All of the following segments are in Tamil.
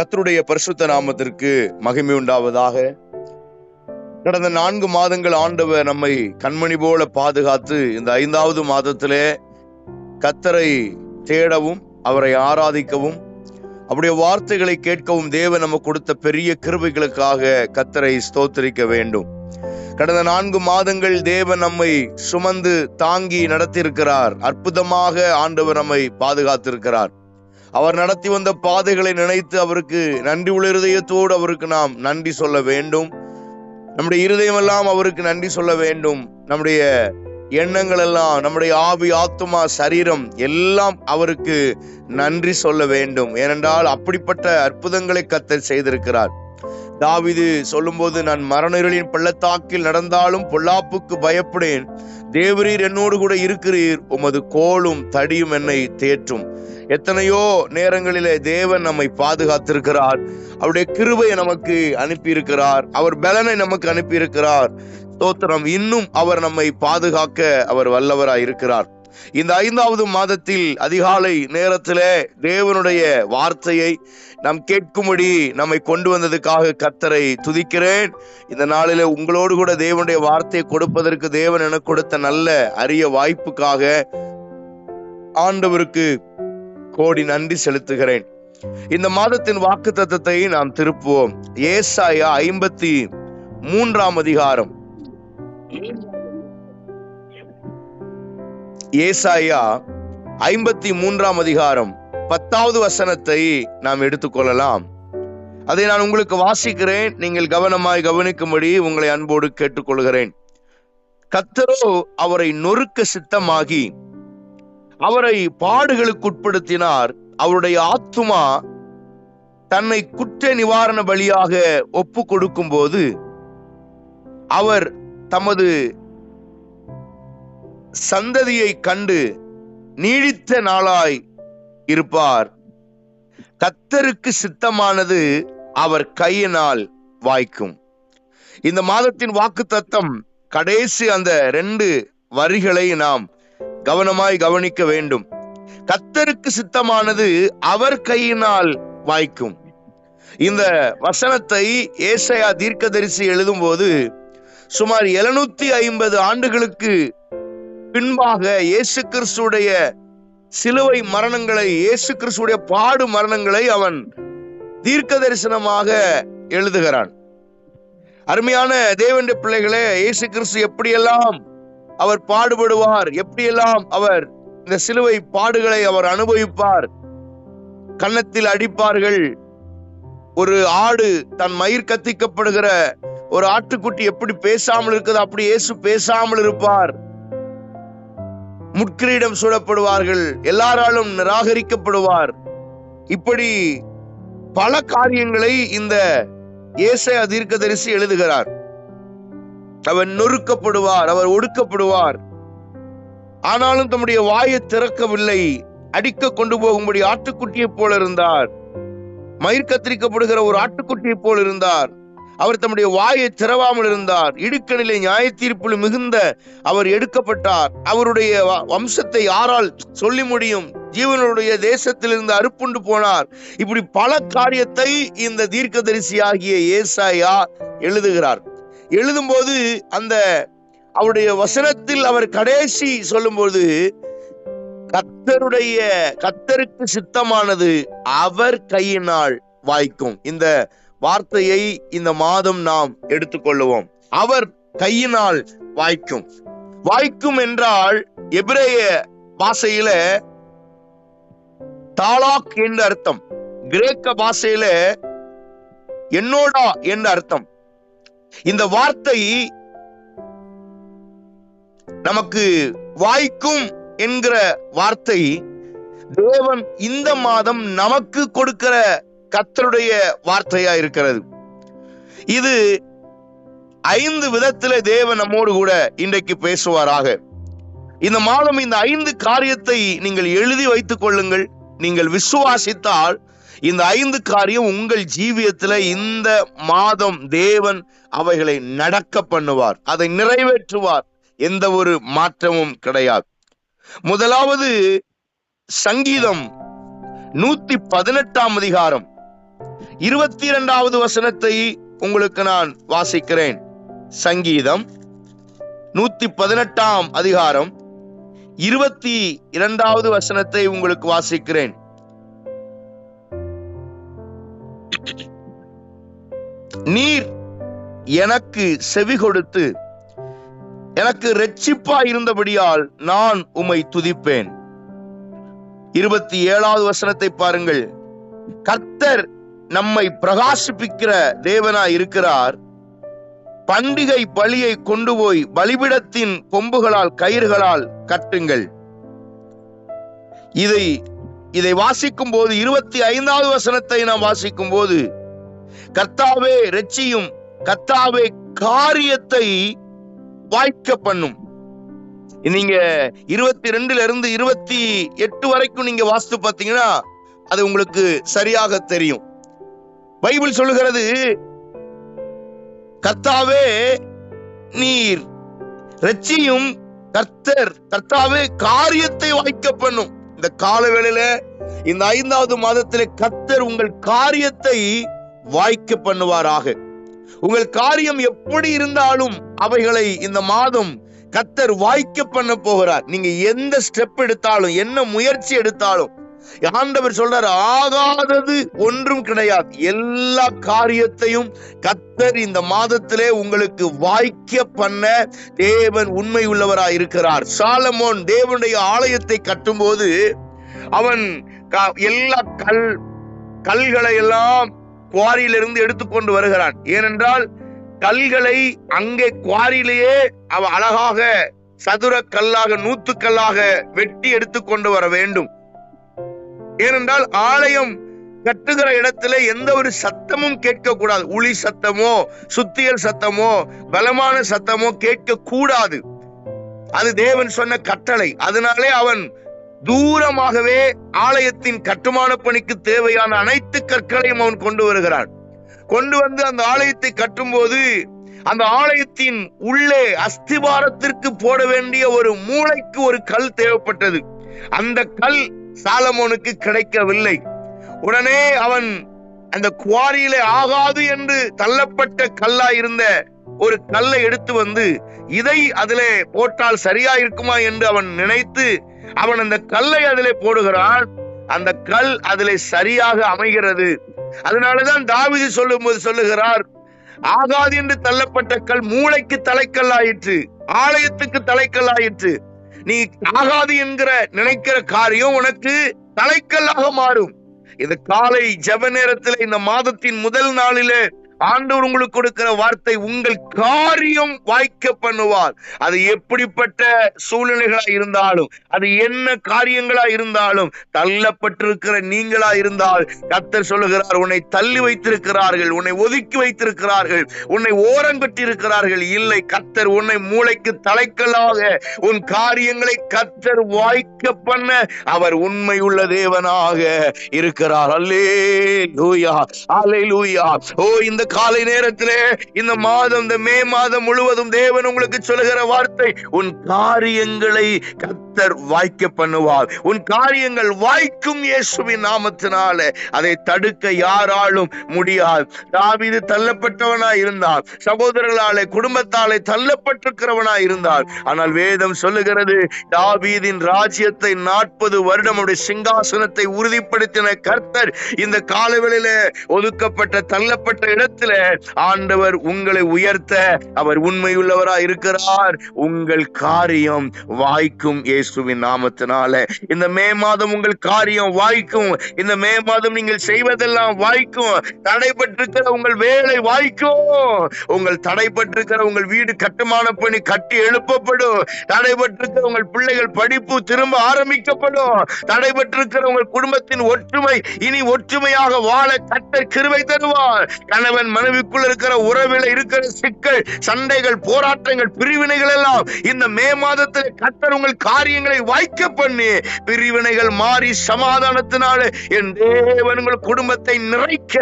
கத்தருடைய பரிசுத்த நாமத்திற்கு மகிமை உண்டாவதாக. கடந்த நான்கு மாதங்கள் ஆண்டவர் நம்மை கண்மணி போல பாதுகாத்து இந்த ஐந்தாவது மாதத்திலே கத்தரை தேடவும் அவரை ஆராதிக்கவும் அவருடைய வார்த்தைகளை கேட்கவும் தேவன் நமக்கு கொடுத்த பெரிய கிருபைகளுக்காக கத்தரை ஸ்தோத்தரிக்க வேண்டும். கடந்த நான்கு மாதங்கள் தேவன் நம்மை சுமந்து தாங்கி நடத்தியிருக்கிறார். அற்புதமாக ஆண்டவர் நம்மை பாதுகாத்திருக்கிறார். அவர் நடத்தி வந்த பாதைகளை நினைத்து அவருக்கு நன்றி உள்ள இருதயத்தோடு அவருக்கு நாம் நன்றி சொல்ல வேண்டும். நம்முடைய இருதயம் எல்லாம் அவருக்கு நன்றி சொல்ல வேண்டும். நம்முடைய எண்ணங்கள் எல்லாம் நம்முடைய ஆவி ஆத்துமா சரீரம் எல்லாம் அவருக்கு நன்றி சொல்ல வேண்டும். ஏனென்றால் அப்படிப்பட்ட அற்புதங்களை கத்தர் செய்திருக்கிறார். தாவிது சொல்லும்போது நான் மரணர்களின் பள்ளத்தாக்கில் நடந்தாலும் பொல்லாப்புக்கு பயப்படேன். தேவரீர் என்னோடு கூட இருக்கிறீர். உமது கோலும் தடியும் என்னை தேற்றும். எத்தனையோ நேரங்களிலே தேவன் நம்மை பாதுகாத்திருக்கிறார். அவருடைய கிருபையை நமக்கு அனுப்பியிருக்கிறார். அவர் பலனை நமக்கு அனுப்பியிருக்கிறார். ஸ்தோத்திரம். இன்னும் அவர் நம்மை பாதுகாக்க அவர் வல்லவராய் இருக்கிறார். இந்த ஐந்தாவது மாதத்தில் அதிகாலை நேரத்திலே தேவனுடைய வார்த்தையை நாம் கேட்கும்படி நம்மை கொண்டு வந்ததுக்காக கத்தரை துதிக்கிறேன். இந்த நாளில் உங்களோடு கூட தேவனுடைய வார்த்தையை கொடுப்பதற்கு தேவன் எனக்கு கொடுத்த நல்ல அரிய வாய்ப்புக்காக ஆண்டவருக்கு கோடி நன்றி செலுத்துகிறேன். இந்த மாதத்தின் வாக்கு தத்தத்தை நாம் திருப்புவோம். ஏசாயா ஐம்பத்தி மூன்றாம் அதிகாரம். ஏசாயா ஐம்பத்தி மூன்றாம் அதிகாரம். பத்தாவது வசனத்தை நாம் எடுத்துக்கொள்ளலாம். அதை நான் உங்களுக்கு வாசிக்கிறேன். நீங்கள் கவனமாய் கவனிக்கும்படி உங்களை அன்போடு கேட்டுக்கொள்கிறேன். கத்தரோ அவரை நொறுக்க சித்தமாகி அவரை பாடுகளுக்கு உட்படுத்தினார் அவருடைய ஆத்துமா தன்னை குற்ற நிவாரண பலியாக ஒப்பு கொடுக்கும் போது அவர் தமது சந்ததியை கண்டு நீடித்த நாளாய் இருப்பார். கத்தருக்கு சித்தமானது அவர் கையினால் வாய்க்கும். இந்த மாதத்தின் வாக்கு தத்தம் கடைசி அந்த ரெண்டு வரிகளை நாம் கவனமாய் கவனிக்க வேண்டும். கத்தருக்கு சித்தமானது அவர் கையினால் வாய்க்கும். இந்த வசனத்தை ஏசையா தீர்க்கதரிசி எழுதும் போது சுமார் எழுநூத்தி ஐம்பது ஆண்டுகளுக்கு பின்பாக இயேசு கிறிஸ்துடைய சிலுவை மரணங்களை இயேசு கிறிஸ்துடைய பாடு மரணங்களை அவன் தீர்க்க தரிசனமாக எழுதுகிறான். அருமையான தேவண்ட பிள்ளைகளே இயேசு கிறிஸ்து எப்படியெல்லாம் அவர் பாடுபடுவார். எப்படியெல்லாம் அவர் இந்த சிலுவை பாடுகளை அவர் அனுபவிப்பார். கன்னத்தில் அடிப்பார்கள். ஒரு ஆடு தன் மயிர் கத்திக்கப்படுகிற ஒரு ஆட்டுக்குட்டி எப்படி பேசாமல் இருக்குது? அப்படி இயேசு பேசாமல் இருப்பார். முட்கிரீடம் சூழப்படுவார்கள் எல்லாராலும் நிராகரிக்கப்படுவார். இப்படி பல காரியங்களை இந்த ஏசை தீர்க்கதரிசி எழுதுகிறார். அவர் நொறுக்கப்படுவார் அவர் ஒடுக்கப்படுவார். ஆனாலும் தம்முடைய வாயை திறக்கவில்லை. அடிக்க கொண்டு போகும்படி ஆட்டுக்குட்டியை போல இருந்தார். மயிர் கத்திரிக்கப்படுகிற ஒரு ஆட்டுக்குட்டியை போல் இருந்தார். அவர் தம்முடைய வாயை திறவாமல் இருந்தார். இடுக்கணிலே நியாய தீர்ப்பில் மிகுந்த அவர் எடுக்கப்பட்டார். அவருடைய வம்சத்தை யாரால் சொல்லி முடியும்? ஜீவனுடைய தேசத்திலிருந்து அறுப்புண்டு போனார். இப்படி பல காரியத்தை இந்த தீர்க்கதரிசி ஆகிய ஏசாயா எழுதுகிறார். எழுதும்போது அந்த அவருடைய வசனத்தில் அவர் கடைசி சொல்லும்போது கத்தருடைய கத்தருக்கு சித்தமானது அவர் கையினால் வாய்க்கும். இந்த வார்த்தையை இந்த மாதம் நாம் எடுத்துக்கொள்ளுவோம். அவர் கையினால் வாய்க்கும். வாய்க்கும் என்றால் எபிரேய பாஷையில தாலாக் என்று அர்த்தம். கிரேக்க பாஷையில என்னோடா என்று அர்த்தம். இந்த வார்த்தை நமக்கு வாய்க்கும் என்கிற வார்த்தை. தேவன் இந்த மாதம் நமக்கு கொடுக்கிற கத்தருடைய வார்த்தையா இருக்கிறது. இது ஐந்து விதத்திலே தேவன் நம்மோடு கூட இன்றைக்கு பேசுவாராக. இந்த மாதம் இந்த ஐந்து காரியத்தை நீங்கள் எழுதி வைத்துக் கொள்ளுங்கள். நீங்கள் விசுவாசித்தால் இந்த ஐந்து காரியம் உங்கள் ஜீவியத்துல இந்த மாதம் தேவன் அவைகளை நடக்க பண்ணுவார். அதை நிறைவேற்றுவார். எந்த ஒரு மாற்றமும் கிடையாது. முதலாவது சங்கீதம் நூத்தி பதினெட்டாம் அதிகாரம். இருபத்தி இரண்டாவது வசனத்தை உங்களுக்கு நான் வாசிக்கிறேன். சங்கீதம் நூத்தி பதினெட்டாம் அதிகாரம். இருபத்தி இரண்டாவது வசனத்தை உங்களுக்கு வாசிக்கிறேன். நீர் எனக்கு செவி கொடுத்து எனக்கு ரெச்சிப்பா இருந்தபடியால் நான் உம்மை துதிப்பேன். இருபத்தி ஏழாவது வசனத்தை பாருங்கள். கர்த்தர் நம்மை பிரகாசிப்பிக்கிற தேவனாய் இருக்கிறார். பண்டிகை பலியை கொண்டு போய் பலிபிடத்தின் கொம்புகளால் கயிறுகளால் கட்டுங்கள். இதை இதை வாசிக்கும் போது இருபத்தி ஐந்தாவது வசனத்தை நாம் வாசிக்கும் போது கர்த்தாவே ரெச்சியும் கர்த்தாவே காரியத்தை வாய்க்க பண்ணும். நீங்க இருபத்தி ரெண்டுல இருந்து இருபத்தி எட்டு வரைக்கும் நீங்க வாஸ்து பாத்தீங்கன்னா அது உங்களுக்கு சரியாக தெரியும். பைபிள் சொல்லுகிறது கர்த்தாவே நீர் ரச்சியும் கர்த்தர் கர்த்தாவே காரியத்தை வாய்க்க பண்ணும். இந்த காலவேளையில இந்த ஐந்தாவது மாதத்திலே கர்த்தர் உங்கள் காரியத்தை வாய்க்க பண்ணுவாராக. உங்கள் காரியம் எப்படி இருந்தாலும் அவைகளை இந்த மாதம் கத்தர் வாய்க்க பண்ண போகிறார். நீங்க எந்த ஸ்டெப் எடுத்தாலும் என்ன முயற்சி எடுத்தாலும் ஆண்டவர் சொல்றாரு ஆகாதது ஒன்றும் கிடையாது. எல்லா காரியத்தையும் கத்தர் இந்த மாதத்திலே உங்களுக்கு வாய்க்க பண்ண தேவன் உண்மை உள்ளவராய் இருக்கிறார். சாலமோன் தேவனுடைய ஆலயத்தை கட்டும்போது அவன் எல்லா கல் கல்களை எல்லாம் குவாரியிலிருந்து எடுத்துக்கொண்டு வருகிறான். ஏனென்றால் கல்களை அங்கே குவாரியிலேயே அவ அழகாக சதுர கல்லாக நூத்துக்கல்லாக வெட்டி எடுத்துக்கொண்டு வர வேண்டும். ஏனென்றால் ஆலயம் கட்டுகிற இடத்துல எந்த ஒரு சத்தமும் கேட்கக்கூடாது. உளி சத்தமோ சுத்தியல் சத்தமோ பலமான சத்தமோ கேட்க கூடாது அது தேவன் சொன்ன கட்டளை. அதனாலே அவன் தூரமாகவே ஆலயத்தின் கட்டுமான பணிக்கு தேவையான அனைத்து கற்களையும் அவன் கொண்டு வருகிறான். கொண்டு வந்து அந்த ஆலயத்தை கட்டும்போது அந்த ஆலயத்தின் உள்ளே அஸ்திபாரத்திற்கு போட வேண்டிய ஒரு மூளைக்கு ஒரு கல் தேவைப்பட்டது. அந்த கல் சாலமோனுக்கு கிடைக்கவில்லை. உடனே அவன் அந்த குவாரியிலே ஆகாது என்று தள்ளப்பட்ட கல்லா இருந்த ஒரு கல்லை எடுத்து வந்து இதை அதிலே போட்டால் சரியா இருக்குமா என்று அவன் நினைத்து அவன் அந்த கல்லை அதிலே போடுகிறான் அந்த கல் அதிலே சரியாக அமைகிறது. அதனாலதான் தாவிதி சொல்லும் போது சொல்லுகிறார் ஆகாது என்று தள்ளப்பட்ட கல் மூளைக்கு தலைக்கல்லாயிற்று ஆலயத்துக்கு தலைக்கல்லாயிற்று. நீ ஆகாது என்கிற நினைக்கிற காரியம் உனக்கு தலைக்கல்லாக மாறும். இது காலை ஜப நேரத்தில் இந்த மாதத்தின் முதல் நாளிலே ஆண்டவர் உங்களுக்கு கொடுக்கிற வார்த்தை உங்கள் காரியம் வாய்க்க பண்ணுவார். அது எப்படிப்பட்ட சூழ்நிலைகளா இருந்தாலும் அது என்ன காரியங்களா இருந்தாலும் தள்ளப்பட்டிருக்கிற நீங்களா இருந்தால் கத்தர் சொல்லுகிறார் உன்னை தள்ளி வைத்திருக்கிறார்கள் உன்னை ஒதுக்கி வைத்திருக்கிறார்கள் உன்னை ஓரங்கட்டிருக்கிறார்கள் இல்லை கத்தர் உன்னை மூளைக்கு தலைக்கலாக உன் காரியங்களை கத்தர் வாய்க்க பண்ண அவர் உண்மை உள்ள தேவனாக இருக்கிறார். அல்லே லூயா அலை லூயா ஓ இந்த காலை நேரத்திலே இந்த மாதம் இந்த மே மாதம் முழுவதும் தேவன் உங்களுக்கு சொல்லுகிற வார்த்தை உன் காரியங்களை கர்த்தர் வாய்க்க பண்ணுவார். உன் காரியங்கள் வாய்க்கும் இயேசுவின் நாமத்தினால. அதை தடுக்க யாராலும் முடியாது. தாவிது தள்ளப்பட்டவனாய் இருந்தார். சகோதரர்களாலே குடும்பத்தாலே தள்ளப்பட்டிருக்கிறவனாய் இருந்தார். ஆனால் வேதம் சொல்லுகிறது தாவீதின் ராஜ்யத்தை நாற்பது வருடம் அவருடைய சிங்காசனத்தை உறுதிப்படுத்தின கர்த்தர் இந்த காலவெளியில ஒதுக்கப்பட்ட தள்ளப்பட்ட இடத்துல ஆண்டவர் உங்களை உயர்த்த அவர் உண்மையுள்ளவராய் இருக்கிறார். உங்கள் காரியம் வாய்க்கும் ஏ இயேசுவின் நாமத்தினால. இந்த மே மாதம் உங்கள் காரியம் வாய்க்கும். இந்த மே மாதம் நீங்கள் செய்வதெல்லாம் வாய்க்கும். தடைபட்டிருக்கிற உங்கள் வேலை வாய்க்கும். உங்கள் தடைபட்டிருக்கிற உங்கள் வீடு கட்டுமான பணி கட்டி எழுப்பப்படும். தடைபட்டிருக்கிற உங்கள் பிள்ளைகள் படிப்பு திரும்ப ஆரம்பிக்கப்படும். தடைபட்டிருக்கிற உங்கள் குடும்பத்தின் ஒற்றுமை இனி ஒற்றுமையாக வாழ கட்ட கிருவை தருவார். கணவன் மனைவிக்குள் இருக்கிற உறவில் இருக்கிற சிக்கல் சண்டைகள் போராட்டங்கள் பிரிவினைகள் எல்லாம் இந்த மே மாதத்தில் கத்தர் உங்கள் காரியம் காரியங்களை வாய்க்க பண்ணி பிரிவினைகள் மாறி சமாதானத்தினால என் தேவன் உங்கள் குடும்பத்தை நிறைக்க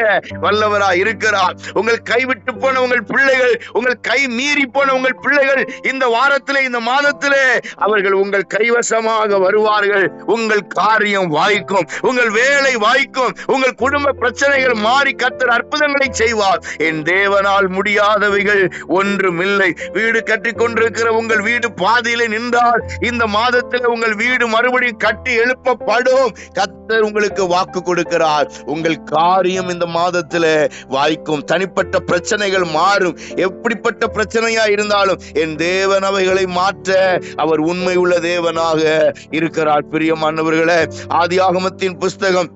வல்லவரா இருக்கிறார். உங்கள் கைவிட்டு போன உங்கள் பிள்ளைகள் உங்கள் கை மீறி போன உங்கள் பிள்ளைகள் இந்த வாரத்திலே இந்த மாதத்திலே அவர்கள் உங்கள் கைவசமாக வருவார்கள். உங்கள் காரியம் வாய்க்கும் உங்கள் வேலை வாய்க்கும் உங்கள் குடும்ப பிரச்சனைகள் மாறி கத்தர் அற்புதங்களை செய்வார். என் தேவனால் முடியாதவைகள் ஒன்றுமில்லை. வீடு கட்டி கொண்டிருக்கிற உங்கள் வீடு பாதியிலே நின்றால் இந்த மாத மாதத்தில் உங்கள் வீடு மறுபடியும் கட்டி எழுப்பப்படும். கத்தர் உங்களுக்கு வாக்கு கொடுக்கிறார். உங்கள் காரியம் இந்த மாதத்துல வாய்க்கும். தனிப்பட்ட பிரச்சனைகள் மாறும். எப்படிப்பட்ட பிரச்சனையா இருந்தாலும் என் தேவன் அவைகளை மாற்ற அவர் உண்மை உள்ள தேவனாக இருக்கிறார். பிரியமானவர்களே ஆதியாகமத்தின் புஸ்தகம்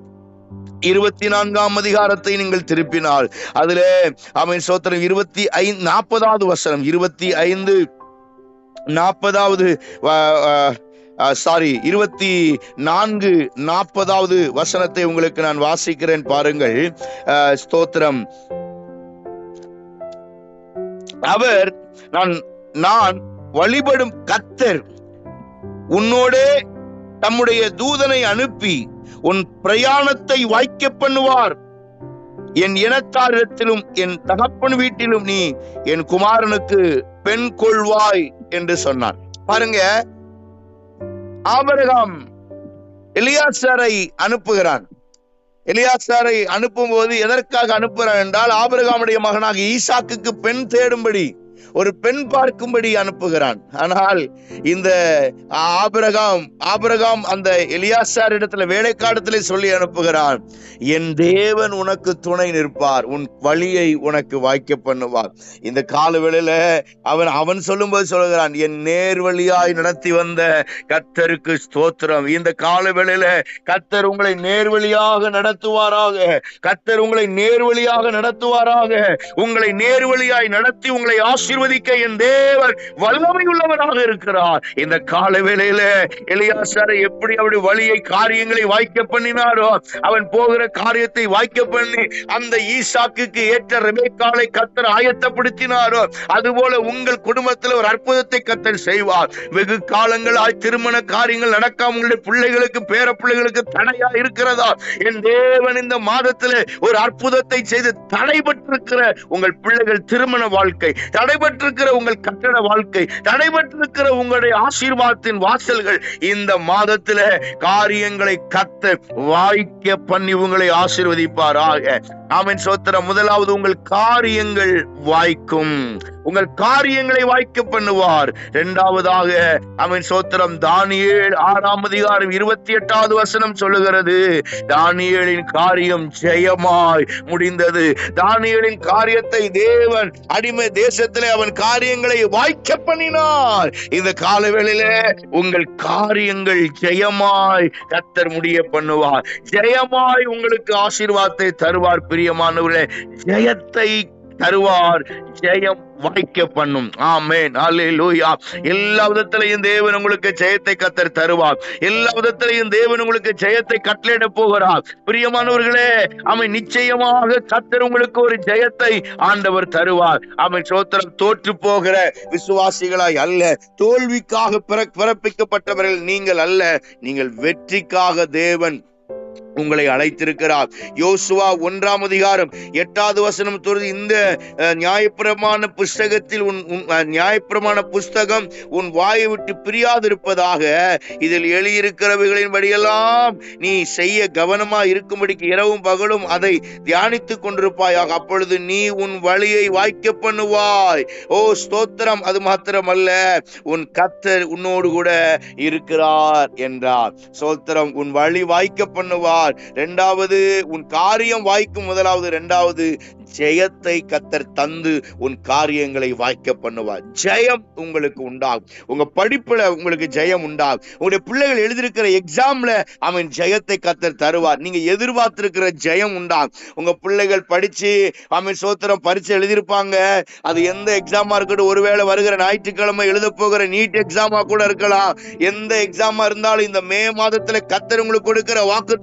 இருபத்தி நான்காம் அதிகாரத்தை நீங்கள் திருப்பினால். அதுல அவன் சோத்திரம் இருபத்தி ஐந்து நாற்பதாவது வசனம் இருபத்தி ஐந்து நாற்பதாவது சாரி இருபத்தி நான்கு நாற்பதாவது வசனத்தை உங்களுக்கு நான் வாசிக்கிறேன் பாருங்கள். ஸ்தோத்திரம். அவர் நான் நான் வழிபடும் கத்தர் உன்னோடே தம்முடைய தூதனை அனுப்பி உன் பிரயாணத்தை வாய்க்க பண்ணுவார். என் இனத்தாரிடத்திலும் என் தகப்பன் வீட்டிலும் நீ என் குமாரனுக்கு பெண் கொள்வாய் என்று சொன்னார். பாருங்க ஆபரகாம் எலியாசாரை அனுப்புகிறான். எலியாசாரை அனுப்பும் போது எதற்காக அனுப்புகிறான் என்றால் ஆபிரகாமுடைய மகனாக ஈசாக்குக்கு பெண் தேடும்படி. ஒரு பெண் பார்க்கும்படி அனுப்புகிறான். ஆனால் இந்த ஆபிரகாம் ஆபிரகாம் அந்த எலியாசார் இடத்துல வேலைக்காலத்திலே சொல்லி அனுப்புகிறான். என் தேவன் உனக்கு துணை நிற்பார். உன் வழியை உனக்கு வாய்க்க பண்ணுவார். இந்த கால வேளையில அவன் அவன் சொல்லும்போது சொல்லுகிறான் என் நேர் வழியாய் நடத்தி வந்த கத்தருக்கு ஸ்தோத்திரம். இந்த கால வேளையில கத்தர் உங்களை நேர்வழியாக நடத்துவாராக. கத்தர் உங்களை நேர்வழியாக நடத்துவாராக. உங்களை நேர்வழியாய் நடத்தி உங்களை ஆசீர்வதிக்க என் தேவன் வல்லமை உள்ளவராக இருக்கிறார். இந்த கால வேளையில எலியாசாரை எப்படி அவருடைய வழியை காரியங்களை வாய்க்க பண்ணினாரோ அவன் போகிற காரியத்தை வாய்க்க பண்ணி அந்த ஈசாக்குக்கு ஏற்ற ரெபேக்காலை கத்தர் ஆயத்தப்படுத்தினாரோ அதுபோல உங்கள் குடும்பத்தில் ஒரு அற்புதத்தை கத்தர் செய்வார். வெகு காலங்களாய் திருமண காரியங்கள் நடக்காம உங்களுடைய பிள்ளைகளுக்கு பேர பிள்ளைகளுக்கு தடையா இருக்கிறதா? என் தேவன் இந்த மாதத்தில் ஒரு அற்புதத்தை செய்து தடைபட்டிருக்கிற உங்கள் பிள்ளைகள் திருமண வாழ்க்கை தடைபட்டு தடைபட்டிருக்கிற உங்கள் கட்டட வாழ்க்கை தடைபட்டிருக்கிற உங்களுடைய ஆசீர்வாதத்தின் வாசல்கள் இந்த மாதத்துல காரியங்களை கத்த வாய்க்க பண்ணி உங்களை ஆசீர்வதிப்பாராக. ஆமென் சோத்திரம் முதலாவது உங்கள் காரியங்கள் வாய்க்கும். உங்கள் காரியங்களை வாய்க்க பண்ணுவார். இரண்டாவதாக அவன் சோத்திரம் தானியேல் ஆறாம் அதிகாரம் இருபத்தி எட்டாவது வசனம் சொல்லுகிறது. தானியலின் காரியம் ஜெயமாய் முடிந்தது. தானியலின் காரியத்தை தேவன் அடிமை தேசத்திலே அவன் காரியங்களை வாய்க்க பண்ணினார். இந்த காலவேளையில உங்கள் காரியங்கள் ஜெயமாய் கத்தர் முடிய பண்ணுவார். ஜெயமாய் உங்களுக்கு ஆசீர்வாதத்தை தருவார். பிரியமானவர்களே ஜெயத்தை தருவார். ஜெயம் வாய்க்க பண்ணும் ஆமென். அல்லேலூயா எல்லா விதத்திலையும் தேவன் உங்களுக்கு ஜெயத்தை கத்தர் தருவார். எல்லா விதத்திலையும் தேவன் உங்களுக்கு ஜெயத்தை கட்டளையிட போகிறார். பிரியமானவர்களே அவன் நிச்சயமாக கத்தர் உங்களுக்கு ஒரு ஜெயத்தை ஆண்டவர் தருவார். அவன் சோத்திரம் தோற்று போகிற விசுவாசிகளாய் அல்ல. தோல்விக்காக பிறப்பிக்கப்பட்டவர்கள் நீங்கள் அல்ல. நீங்கள் வெற்றிக்காக தேவன் உங்களை அழைத்திருக்கிறார். யோசுவா ஒன்றாம் அதிகாரம் எட்டாவது வசனம் தொழுது இந்த அஹ், நியாயப்பிரமாண புஸ்தகத்தில் உன் உன், அஹ், நியாயப்பிரமாண புஸ்தகம் உன் வாயை விட்டு பிரியாதிருப்பதாக இதில் எழுதியிருக்கிறவைகளின் படியெல்லாம் நீ செய்ய கவனமா இருக்கும்படிக்கு இரவும் பகலும் அதை தியானித்துக் கொண்டிருப்பாயாக. அப்பொழுது நீ உன் வழியை வாய்க்க பண்ணுவாய். ஓ ஸ்தோத்திரம். அது மாத்திரமல்ல உன் கத்தர் உன்னோடு கூட இருக்கிறார் என்றார். ஸ்தோத்திரம். உன் வழி வாய்க்க பண்ணுவார். இரண்டாவது உன் காரியம் வாய்க்கும் முதலாவது இரண்டாவது ஜெயத்தை கத்தர் தந்து உன் காரியங்களை வாய்க்க பண்ணுவார். ஜெயம் உங்களுக்கு உண்டாகும். உங்க படிப்புல உங்களுக்கு ஜெயம் உண்டாகும். உங்களுடைய பிள்ளைகள் எழுதியிருக்கிற எக்ஸாம்ல அவன் ஜெயத்தை கத்தர் தருவார். நீங்க எதிர்பார்த்திருக்கிற ஜெயம் உண்டாகும். உங்க பிள்ளைகள் படிச்சு அவன் சோத்திரம் பரிச்சு எழுதியிருப்பாங்க. அது எந்த எக்ஸாமா இருக்கட்டும் ஒருவேளை வருகிற ஞாயிற்றுக்கிழமை எழுத போகிற நீட் எக்ஸாமா கூட இருக்கலாம். எந்த எக்ஸாமா இருந்தாலும் இந்த மே மாதத்துல கத்தர் உங்களுக்கு கொடுக்கிற வாக்கு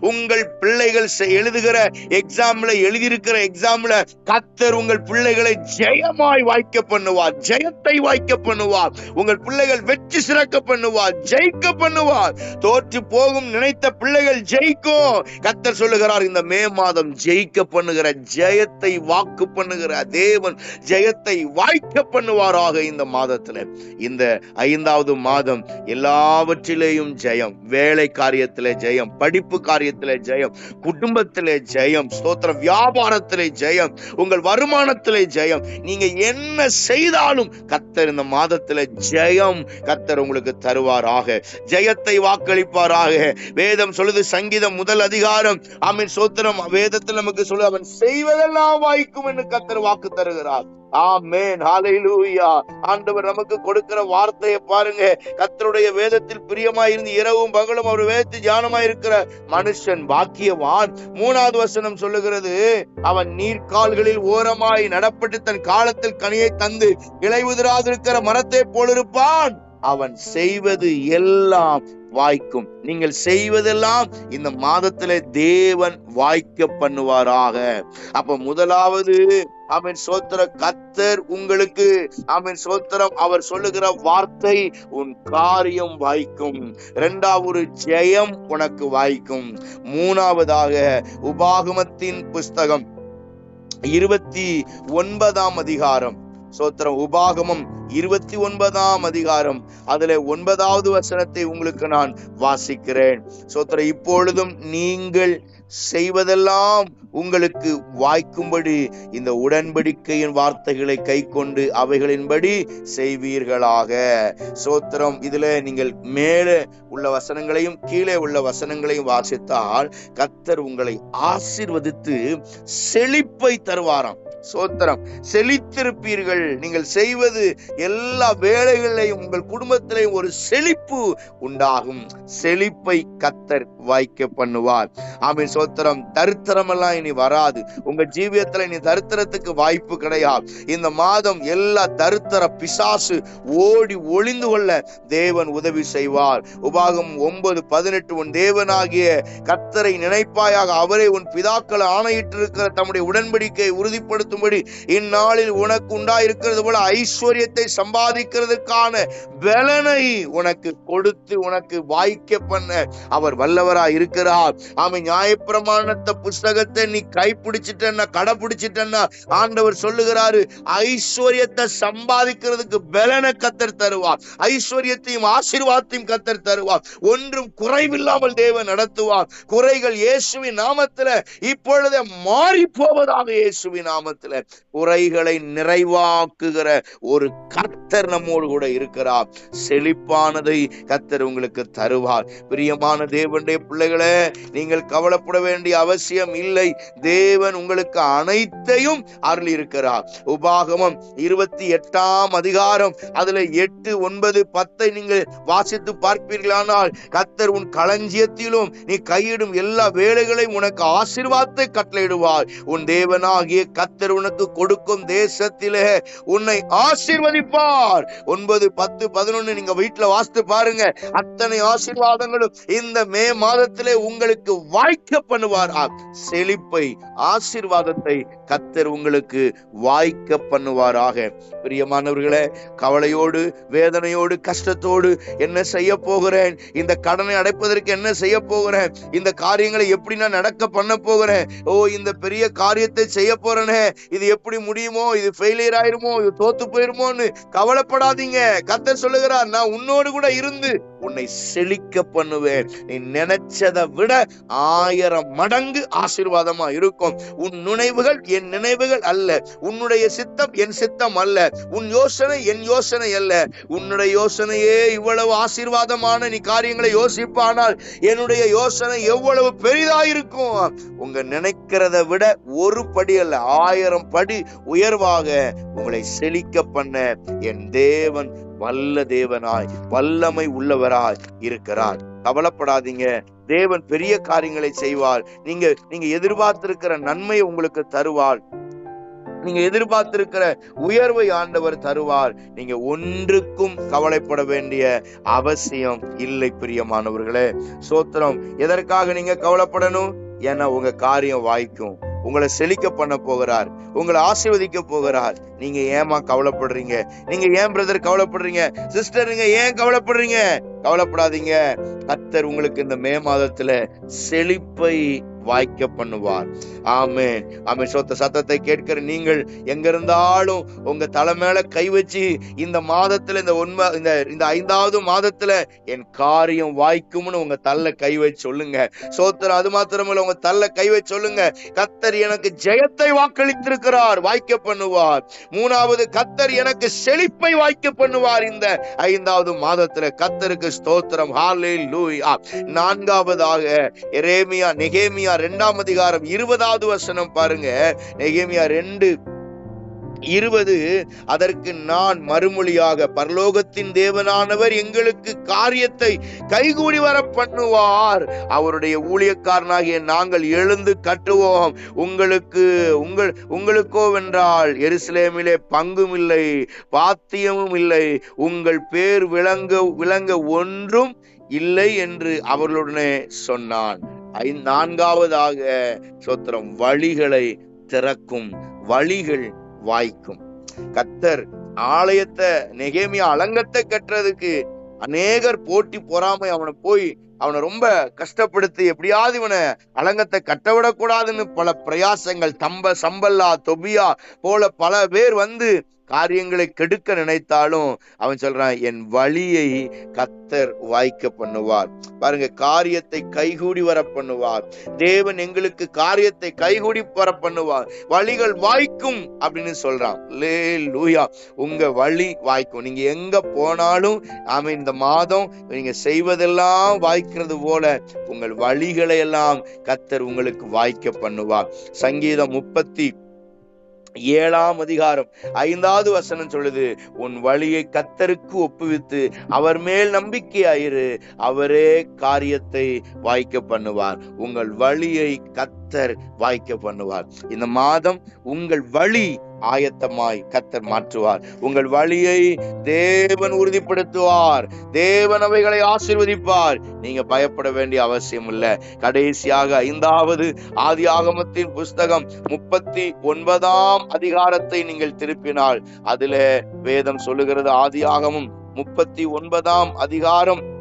உங்கள் பிள்ளைகள் எழுதுகிற எக்ஸாம்ல எழுதியிருக்கிற எக்ஸாம் ஐந்தாம்ல கத்தர் உங்கள் பிள்ளைகளை ஜெயமாய் வாய்க்க பண்ணுவார். ஜெயத்தை வாய்க்க பண்ணுவார். உங்கள் பிள்ளைகள் வெற்றி சிறக்க பண்ணுவார். ஜெயிக்க பண்ணுவார். தோற்று போகும் நினைத்த பிள்ளைகள் ஜெயிக்கும். கத்தர் சொல்லுகிறார் இந்த மே மாதம் ஜெயிக்க பண்ணுகிற ஜெயத்தை வாக்கு பண்ணுகிற தேவன் ஜெயத்தை வாய்க்க பண்ணுவாராக இந்த மாதத்துல. இந்த ஐந்தாவது மாதம் எல்லாவற்றிலேயும் ஜெயம். வேலை காரியத்திலே ஜெயம். படிப்பு காரியத்திலே ஜெயம். குடும்பத்திலே ஜெயம். ஸ்தோத்திர வியாபாரத்திலே ஜெயம். உங்கள் வருமானத்திலே ஜெயம். நீங்க என்ன செய்தாலும் கத்தர் இந்த மாதத்துல ஜெயம். கத்தர் உங்களுக்கு தருவாராக. ஜெயத்தை வாக்களிப்பாராக. வேதம் சொல்லுது சங்கீதம் முதல் அதிகாரம். ஆமீன் சோத்திரம் வேதத்தில் நமக்கு சொல்லு அவன் செய்வதெல்லாம் வாய்க்கும் என்று கத்தர் வாக்கு தருகிறார். ஆமேன். ஹாலையிலூயா ஆண்டவர் நமக்கு கொடுக்கிற வார்த்தையை பாருங்க. கத்தருடைய வேதத்தில் பிரியமாயிருந்து இரவும் பகலும் அவர் வேதத்தில் தியானமாய் இருக்கிற மனுஷன் பாக்கியவான். மூணாவது வசனம் சொல்லுகிறது அவன் நீர்க்கால்களில் ஓரமாய் நடப்பட்டு தன் காலத்தில் கனியை தந்து இலையுதிராதிருக்கிற மரத்தை போலிருப்பான். அவன் செய்வது எல்லாம் வாய்க்கும். நீங்கள் செய்வதெல்லாம் இந்த மாதத்திலே தேவன் வாய்க்க பண்ணுவாராக. அப்ப முதலாவது அவன் சோத்திரம் கத்தர் உங்களுக்கு அவன் சோத்திரம் அவர் சொல்லுகிற வார்த்தை உன் காரியம் வாய்க்கும். இரண்டாவது ஜெயம் உனக்கு வாய்க்கும். மூணாவதாக உபாகமத்தின் புஸ்தகம் இருபத்தி ஒன்பதாம் அதிகாரம். சோத்திரம் உபாகமம் இருபத்தி ஒன்பதாம் அதிகாரம். அதுல ஒன்பதாவது வசனத்தை உங்களுக்கு நான் வாசிக்கிறேன். சோத்திரம் இப்பொழுதும் நீங்கள் செய்வதெல்லாம் உங்களுக்கு வாய்க்கும்படி இந்த உடன்படிக்கையின் வார்த்தைகளை கை கொண்டு அவைகளின்படி செய்வீர்களாக. சோத்திரம் இதுல நீங்கள் மேலே உள்ள வசனங்களையும் கீழே உள்ள வசனங்களையும் வாசித்தால் கத்தர் உங்களை ஆசிர்வதித்து செழிப்பை தருவாராம். சோத்திரம் செழித்திருப்பீர்கள். நீங்கள் செய்வது எல்லா வேலைகளிலையும் உங்கள் குடும்பத்திலையும் ஒரு செழிப்பு உண்டாகும். செழிப்பை கத்தர் வாய்க்க பண்ணுவார். ஆமீன். ஸ்தோத்திரம். தரித்திரம் எல்லாம் இனி வராது. உங்க ஜீவியத்துல இனி தரித்திரத்துக்கு வாய்ப்பு கிடையாது. இந்த மாதம் எல்லா தரித்திர பிசாசு ஓடி ஒளிந்து கொள்ள தேவன் உதவி செய்வார். உபாகம் ஒன்பது பதினெட்டு உன் தேவனாகிய கத்தரை நினைப்பாயாக அவரே உன் பிதாக்களை ஆணையிட்டிருக்கிற தம்முடைய உடன்படிக்கையை உறுதிப்படுத்தும்படி இந்நாளில் உனக்கு உண்டாயிருக்கிறது போல ஐஸ்வர்யத்தை சம்பாதிக்கிறதுக்கான பலனை உனக்கு கொடுத்து உனக்கு வாய்க்க பண்ண அவர் வல்லவராய் இருக்கிறார் ஆமை நியாயப்ப நியாயப்பிரமாணத்தை புஸ்தகத்தை நீ கைப்பிடிச்சிட்டன்னா கடைப்பிடிச்சிட்டன்னா ஆண்டவர் சொல்லுகிறாரு ஐஸ்வர்யத்தை சம்பாதிக்கிறதுக்கு பலனை கத்தர் தருவார். ஐஸ்வர்யத்தையும் ஆசீர்வாதத்தையும் கத்தர் தருவார். ஒன்றும் குறைவில்லாமல் தேவன் நடத்துவார். குறைகள் இயேசுவின் நாமத்துல இப்பொழுதே மாறி போவதாக இயேசுவின் நாமத்துல. குறைகளை நிறைவாக்குகிற ஒரு கர்த்தர் நம்மோடு கூட இருக்கிறார். செழிப்பானதை கத்தர் உங்களுக்கு தருவார். பிரியமான தேவனுடைய பிள்ளைகளே நீங்கள் கவலைப்பட வேண்டிய அவசியம் இல்லை. தேவன் உங்களுக்கு அனைத்தையும் அருள் இருக்கிறார் உபாகமம் இருபத்தி எட்டாம் அதிகாரம். அதுல எட்டு ஒன்பது பத்தை நீங்கள் வாசித்து பார்ப்பீர்களானால் கத்தர் உன் களஞ்சியத்திலும் நீ கையிடும் எல்லா வேலைகளையும் உனக்கு ஆசிர்வாதத்தை கட்டளையிடுவார். உன் தேவனாகிய கத்தர் உனக்கு கொடுக்கும் தேசத்திலே உன்னை ஆசிர்வதிப்பார். ஒன்பது பத்து பதினொன்னு நீங்க வீட்டுல வாசித்து பாருங்க. அத்தனை ஆசிர்வாதங்களும் இந்த மே மாதத்திலே உங்களுக்கு வாய்க்க பண்ணுவார்? செழிப்பை ஆசீர்வாதத்தை கத்தர் உங்களுக்கு வாய்க்க பண்ணுவாராக. பிரியமானவர்களே கவலையோடு வேதனையோடு கஷ்டத்தோடு என்ன செய்ய போகிறேன்? இந்த கடனை அடைப்பதற்கு என்ன செய்ய போகிறேன்? இந்த காரியங்களை எப்படி நான் நடக்க பண்ண போகிறேன்? ஓ இந்த பெரிய காரியத்தை செய்ய போறேனே. இது எப்படி முடியுமோ? இது ஃபெயிலியர் ஆயிருமோ? இது தோத்து போயிருமோன்னு கவலைப்படாதீங்க. கத்தர் சொல்லுகிறார் நான் உன்னோடு கூட இருந்து உன்னை செழிக்க பண்ணுவேன். நீ நினைச்சதை விட ஆயிரம் மடங்கு ஆசீர்வாதமா இருக்கும். உன் நினைவுகள் என் நினைவுகள் அல்ல. உன்னுடைய சித்தம் என் சித்தம் அல்ல. உன் யோசனை என் யோசனை அல்ல. உன்னுடைய யோசனையே இவ்வளவு ஆசீர்வாதமான நீ காரியங்களை யோசிப்பானால் என்னுடைய யோசனை எவ்வளவு பெரிதாயிருக்கும். உங்க நினைக்கிறத விட ஒரு படி அல்ல ஆயிரம் படி உயர்வாக உங்களை செழிக்க பண்ண என் தேவன் வல்ல தேவனாய் வல்லமை உள்ளவராய் இருக்கிறார். கவலைப்படாதீங்க. தேவன் பெரிய காரியங்களை செய்வார். நீங்க நீங்க எதிர்பார்த்திருக்கிற நன்மையை உங்களுக்கு தருவார். நீங்க எதிர்பார்த்திருக்கிற உயர்வை ஆண்டவர் தருவார். நீங்க ஒன்றுக்கும் கவலைப்பட வேண்டிய அவசியம் இல்லை பிரியமானவர்களே. சோத்திரம் எதற்காக நீங்க கவலைப்படணும்? ஏன்னா உங்க காரியம் வாய்க்கும். உங்களை செழிக்க பண்ண போகிறார். உங்களை ஆசீர்வதிக்க போகிறார். நீங்க ஏமா கவலைப்படுறீங்க? நீங்க ஏன் பிரதர் கவலைப்படுறீங்க? சிஸ்டருங்க ஏன் கவலைப்படுறீங்க? கவலைப்படாதீங்க. கத்தர் உங்களுக்கு இந்த மே மாதத்துல செழிப்பை வாய்க்க பண்ணுவார். ஆமே ஆமே சொத்த சத்தத்தை கேட்கிற நீங்கள் எங்க இருந்தாலும் உங்க தலை மேல கை வச்சு இந்த மாதத்துல இந்த உண்மை இந்த இந்த ஐந்தாவது மாதத்துல என் காரியம் வாய்க்கும்னு உங்க தள்ள கை வச்சு சொல்லுங்க. சோத்திரம் அது மாத்திரமல்ல உங்க தள்ள கை வச்சு சொல்லுங்க. கத்தர் எனக்கு ஜெயத்தை வாக்களித்திருக்கிறார் வாய்க்க பண்ணுவார். மூணாவது கத்தர் எனக்கு செழிப்பை வாய்க்க பண்ணுவார் இந்த ஐந்தாவது மாதத்துல. கத்தருக்கு ஸ்தோத்திரம். ஹாலே லூயா நான்காவதாக எரேமியா நெகேமியா ரெண்டாம் அதிகாரம் இருபதாவது வசனம் பாருங்க. நெகேமியா ரெண்டு இருபது அதற்கு நான் மறுமொழியாக பரலோகத்தின் தேவனானவர் எங்களுக்கு காரியத்தை கைகூடி வர பண்ணுவார் அவருடைய ஊழியக்காரனாகிய நாங்கள் எழுந்து கட்டுவோம். உங்களுக்கு உங்கள் உங்களுக்கோ வென்றால் எருசலேமிலே பங்கும் இல்லை பாத்தியமும் இல்லை. உங்கள் பேர் விளங்க விளங்க ஒன்றும் இல்லை என்று அவர்களுடனே சொன்னான். நான்காவதாக சோத்திரம் வழிகளை திறக்கும் வழிகள் வாய்க்கும். கத்தர் ஆலயத்தை நெகேமியா அலங்கத்தை கட்டுறதுக்கு அநேகர் போட்டி பொறாமை அவனை போய் அவனை ரொம்ப கஷ்டப்படுத்தி எப்படியாவது இவனை அலங்கத்தை கட்டவிடக்கூடாதுன்னு பல பிரயாசங்கள் தம்ப சம்பல்லா தொபியா போல பல பேர் வந்து காரியங்களை கெடுக்க நினைத்தாலும் அவன் சொல்றான் என் வழியை கத்தர் வாய்க்க பண்ணுவார். பாருங்க காரியத்தை கைகூடி வர பண்ணுவார் தேவன் எங்களுக்கு காரியத்தை கைகூடி வர பண்ணுவார் வழிகள் வாய்க்கும் அப்படின்னு சொல்றான். லே லூயா உங்க வழி வாய்க்கும். நீங்க எங்க போனாலும் ஆமா இந்த மாதம் நீங்க செய்வதெல்லாம் வாய்க்கிறது போல உங்கள் வழிகளை எல்லாம் கத்தர் உங்களுக்கு வாய்க்க பண்ணுவார். சங்கீதம் முப்பத்தி ஏழாம் அதிகாரம் ஐந்தாவது வசனம் சொல்லுது உன் வழியை கத்தருக்கு ஒப்புவித்து அவர் மேல் நம்பிக்கையாயிரு அவரே காரியத்தை வாய்க்க பண்ணுவார். உங்கள் வழியை கத்தர் வாய்க்க பண்ணுவார். இந்த மாதம் உங்கள் வழி ஆயத்தமாய் கத்தர் மாற்றுவார். உங்கள் வழியை தேவன் உறுதிப்படுத்துவார். தேவன் அவைகளை ஆசீர்வதிப்பார். நீங்க பயப்பட வேண்டிய அவசியம் இல்லை கடைசியாக ஐந்தாவது ஆதி ஆகமத்தின் புஸ்தகம் முப்பத்தி ஒன்பதாம் அதிகாரத்தை நீங்கள் திருப்பினால் அதுல வேதம் சொல்லுகிறது ஆதி ஆகமும் முப்பத்தி ஒன்பதாம் அதிகாரம்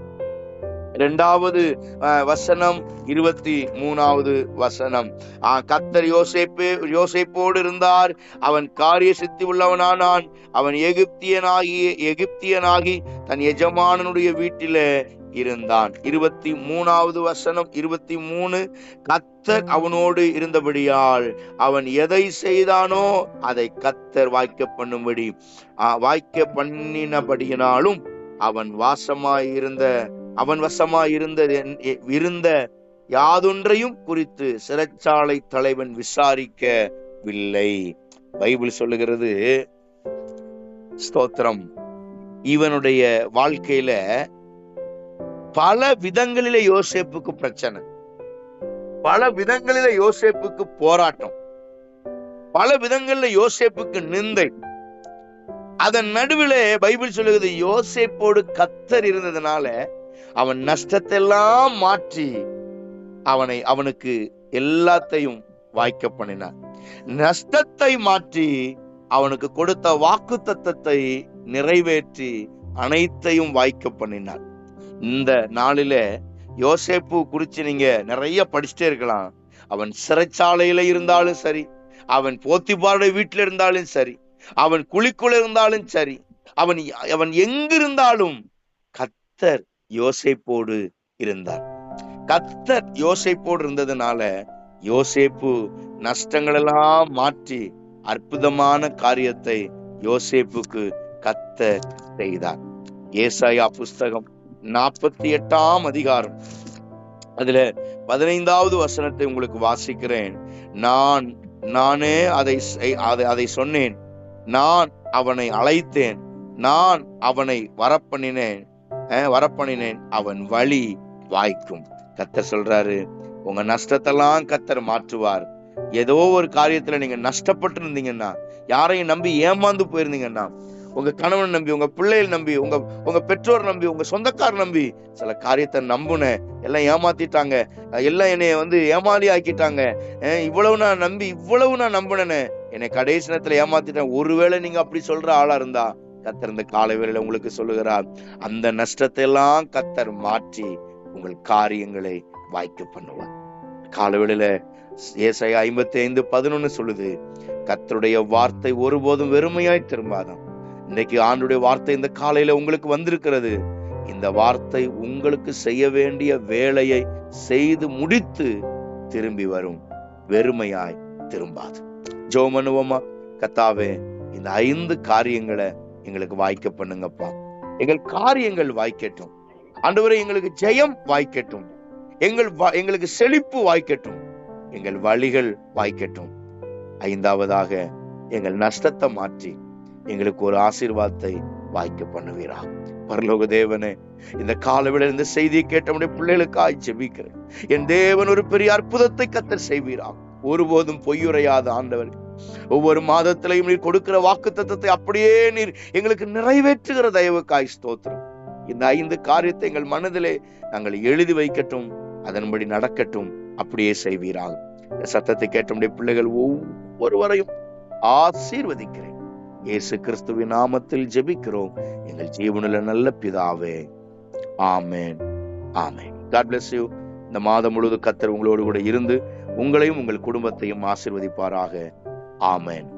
இரண்டாவது அஹ், வசனம் இருபத்தி மூணாவது வசனம். ஆஹ், கத்தர் யோசேப்பு யோசேப்போடு இருந்தார். அவன் காரிய சித்தி உள்ளவனானான். அவன் எகிப்தியனாகி எகிப்தியனாகி தன் எஜமானனுடைய வீட்டிலே இருந்தான். இருபத்தி மூணாவது வசனம் இருபத்தி மூணு கத்தர் அவனோடு இருந்தபடியால் அவன் எதை செய்தானோ அதை கத்தர் வாய்க்க பண்ணும்படி ஆஹ், வாய்க்க பண்ணினபடியினாலும் அவன் வாசமாயிருந்த அவன் வசமா இருந்த இருந்த யாதொன்றையும் குறித்து சிறைச்சாலை தலைவன் விசாரிக்கவில்லை. பைபிள் சொல்லுகிறது ஸ்தோத்திரம். இவனுடைய வாழ்க்கையில பல விதங்களில யோசேப்புக்கு பிரச்சனை. பல விதங்களில யோசேப்புக்கு போராட்டம். பல விதங்கள்ல யோசேப்புக்கு நிந்தை. அதன் நடுவில் பைபிள் சொல்லுகிறது யோசேப்போடு கத்தர் இருந்ததுனால அவன் நஷ்டத்தெல்லாம் மாற்றி அவனை அவனுக்கு எல்லாத்தையும் வாய்க்க பண்ணினார் நஷ்டத்தை மாற்றி அவனுக்கு கொடுத்த வாக்கு தத்தத்தை நிறைவேற்றி அனைத்தையும் வாய்க்க பண்ணினார் இந்த நாளில யோசேப்பு குறிச்சு நீங்க நிறைய படிச்சுட்டே இருக்கலாம். அவன் சிறைச்சாலையில இருந்தாலும் சரி அவன் போத்திபாருடைய வீட்டில இருந்தாலும் சரி அவன் குழிக்குள்ள இருந்தாலும் சரி அவன் அவன் எங்கிருந்தாலும் கத்தர் யோசேப்போடு இருந்தார். கத்தர் யோசைப்போடு இருந்ததுனால யோசேப்பு நஷ்டங்களெல்லாம் மாற்றி அற்புதமான காரியத்தை யோசேப்புக்கு கத்த செய்தார். ஏசாயா புஸ்தகம் நாற்பத்தி எட்டாம் அதிகாரம். அதுல பதினைந்தாவது வசனத்தை உங்களுக்கு வாசிக்கிறேன். நான் நானே அதை அதை அதை சொன்னேன். நான் அவனை அழைத்தேன். நான் அவனை வரப்பண்ணினேன். வரப்பண்ணினேன் அவன் வழி வாய்க்கும். கத்தர் சொல்றாரு உங்க நஷ்டத்தெல்லாம் கத்தர் மாற்றுவார். ஏதோ ஒரு காரியத்துல நீங்க நஷ்டப்பட்டு இருந்தீங்கன்னா யாரையும் நம்பி ஏமாந்து போயிருந்தீங்கன்னா உங்க கணவன் நம்பி உங்க பிள்ளைகள் நம்பி உங்க உங்க பெற்றோர் நம்பி உங்க சொந்தக்கார் நம்பி சில காரியத்தை நம்புனேன் எல்லாம் ஏமாத்திட்டாங்க. எல்லாம் என்னைய வந்து ஏமாறி ஆக்கிட்டாங்க. இவ்வளவு நான் நம்பி இவ்வளவு நான் நம்பினேனே என்னை கடைசி நேரத்துல ஏமாத்திட்டேன். ஒருவேளை நீங்க அப்படி சொல்ற ஆளா இருந்தா கத்தர் இந்த காலை வேளையில உங்களுக்கு சொல்லுகிறார் அந்த நஷ்டத்தை எல்லாம் கத்தர் மாற்றி உங்கள் காரியங்களை வாய்க்க பண்ணுவார். காலவேளையில ஏசை ஐம்பத்தி ஐந்து பதினொன்னு சொல்லுது கத்தருடைய வார்த்தை ஒருபோதும் வெறுமையாய் திரும்பாதான் இன்னைக்கு ஆண்டுடைய வார்த்தை இந்த காலையில உங்களுக்கு வந்திருக்கிறது. இந்த வார்த்தை உங்களுக்கு செய்ய வேண்டிய வேலையை செய்து முடித்து திரும்பி வரும். வெறுமையாய் திரும்பாது. ஜோமனுவமா கத்தாவே இந்த ஐந்து காரியங்களை எங்களுக்கு வாய்க்க பண்ணுங்கப்பா. எங்கள் காரியங்கள் வாய்க்கட்டும். ஆண்டவரே எங்களுக்கு ஜெயம் வாய்க்கட்டும். எங்கள் எங்களுக்கு செழிப்பு வாய்க்கட்டும். எங்கள் வழிகள் வாய்க்கட்டும். ஐந்தாவதாக எங்கள் நஷ்டத்தை மாற்றி எங்களுக்கு ஒரு ஆசீர்வாதத்தை வாய்க்க பண்ணுவீரா. பரலோக தேவனே இந்த காலவிட இந்த செய்தியை கேட்டவுடைய பிள்ளைகளுக்காய் ஜெபிக்கிறேன். என் தேவன் ஒரு பெரிய அற்புதத்தை கத்தர் செய்வீரா. ஒருபோதும் பொய்யுரையாத ஆண்டவர் ஒவ்வொரு மாதத்திலையும் நீர் கொடுக்கிற வாக்கு தத்துவத்தை அப்படியே நீர் எங்களுக்கு நிறைவேற்றுகிற தயவுக்காய் ஸ்தோத்திரம். இந்த ஐந்து காரியத்தை எங்கள் மனதிலே நாங்கள் எழுதி வைக்கட்டும் அதன்படி நடக்கட்டும் அப்படியே செய்வீராக. இந்த சத்தத்தை கேட்டவுடைய பிள்ளைகள் ஒவ்வொருவரையும் ஆசீர்வதிக்கிறேன். இயேசு கிறிஸ்துவின் நாமத்தில் ஜெபிக்கிறோம். எங்கள் ஜீவனுள்ள நல்ல பிதாவே. Amen. Amen. God bless you இந்த மாதம் முழுவதும் கத்தர் உங்களோடு கூட இருந்து உங்களையும் உங்கள் குடும்பத்தையும் ஆசிர்வதிப்பாராக. ஆமென்